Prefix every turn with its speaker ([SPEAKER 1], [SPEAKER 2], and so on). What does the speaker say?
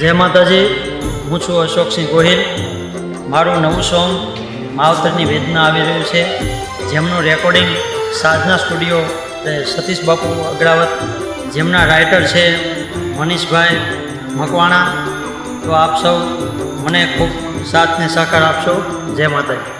[SPEAKER 1] જય માતાજી. હું છું અશોકસિંહ ગોહિલ. મારું નવું સોંગ માવતરની વેદના આવી રહ્યું છે. જેમનું રેકોર્ડિંગ સાધના સ્ટુડિયો સતીશ બાપુ અગ્રાવત જેમના રાઇટર છે મનીષભાઈ મકવાણા. તો આપ સૌ મને ખૂબ સાથ ને સહકાર આપશો. જય માતાજી.